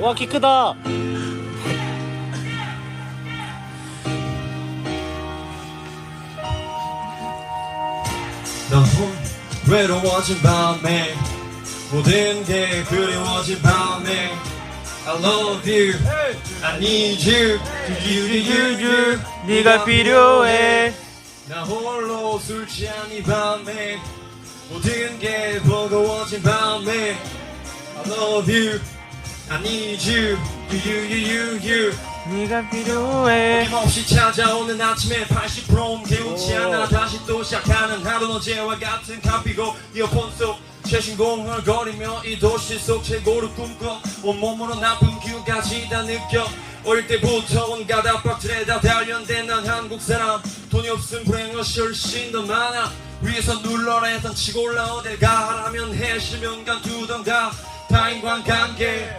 와, 키 크다. 넌 외로워진 밤에 모든 게 그리워진 밤에. I love you. I need you. You you you you 네가 필요해. 나 홀로 술 취한 이 밤에 모든 게 버거워진 밤에. I love you I need you You you you you 네가 필요해. 어김없이 찾아오는 아침에 80%는 개운치 않아 다시 또 시작하는 하루는 어제와 같은 카피고 이어폰 속 최신공 흥얼거리며 이 도시 속 최고를 꿈꿔 온몸으로 나쁜 기운까지 다 느껴. 어릴 때부터 온갖 압박들에 다 단련된 난 한국 사람. 돈이 없음 불행은 훨씬 더 많아. 위에서 눌러라 했던 치고 올라 어딜 가라면 해. 실면 간두던가 타인관 관계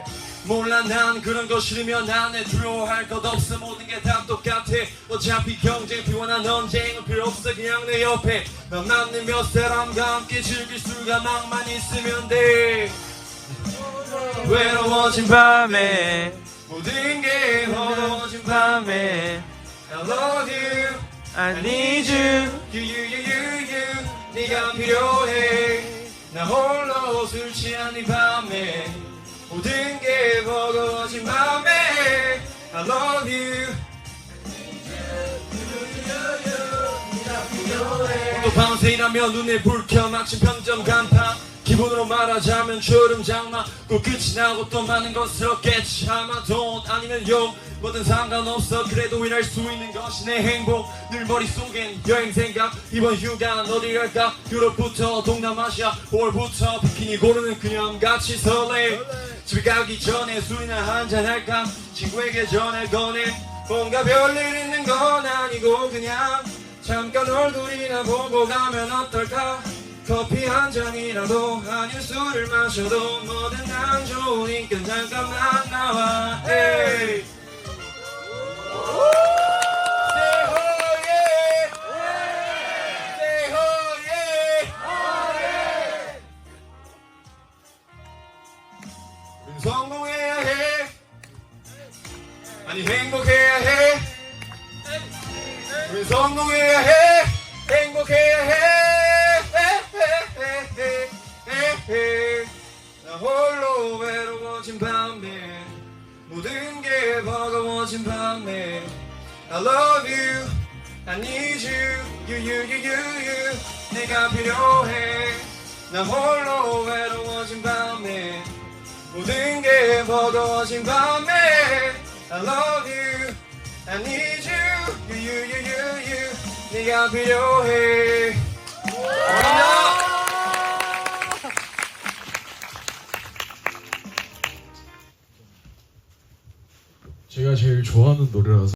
몰라 난 그런 거 싫으면 안해 두려워할 것 없어 모든 게 다 똑같아. 어차피 경쟁 피곤한 언쟁은 필요 없어. 그냥 내 옆에 난 맞는 몇 사람과 함께 즐길 수가망만 있으면 돼. 외로워진 밤에, 모든 게 밤에 밤에, I love you I need you. you you you you you 네가 필요해. 나 홀로 술 취한 이 밤에 모든 게 버거워진 밤에 I love you 또 밤새 일하며 눈에 불켜 마침 편점 간판 기분으로 말하자면 졸음 장마. 꼭 끝이 나고 또 많은 것을 얻겠지 아마. 돈 아니면 욕 뭐든 상관없어. 그래도 일할 수 있는 것이 내 행복. 늘 머릿속엔 여행 생각. 이번 휴가는 어디 갈까? 유럽부터 동남아시아. 5월부터 비키니 고르는 그녀같이 설레. 집에 가기 전에 술이나 한잔 할까? 친구에게 전화 거네. 뭔가 별일 있는 건 아니고 그냥 잠깐 얼굴이나 보고 가면 어떨까? 커피 한 잔이라도 아닌 술을 마셔도 뭐든 안 좋으니까 잠깐만 나와. 에이. 성공해야 해. 아니 행복해야 해 우린 성공해야 해. 행복해야 해. 나 홀로 외로워진 밤에 모든 게 버거워진 밤에 I love you I need you You you you you you. 네가 필요해. 나 홀로 외로워진 밤에 모든 게 버거워진 밤에 I love you I need You 네가 필요해. 감사합니다 제가 제일 좋아하는 노래라서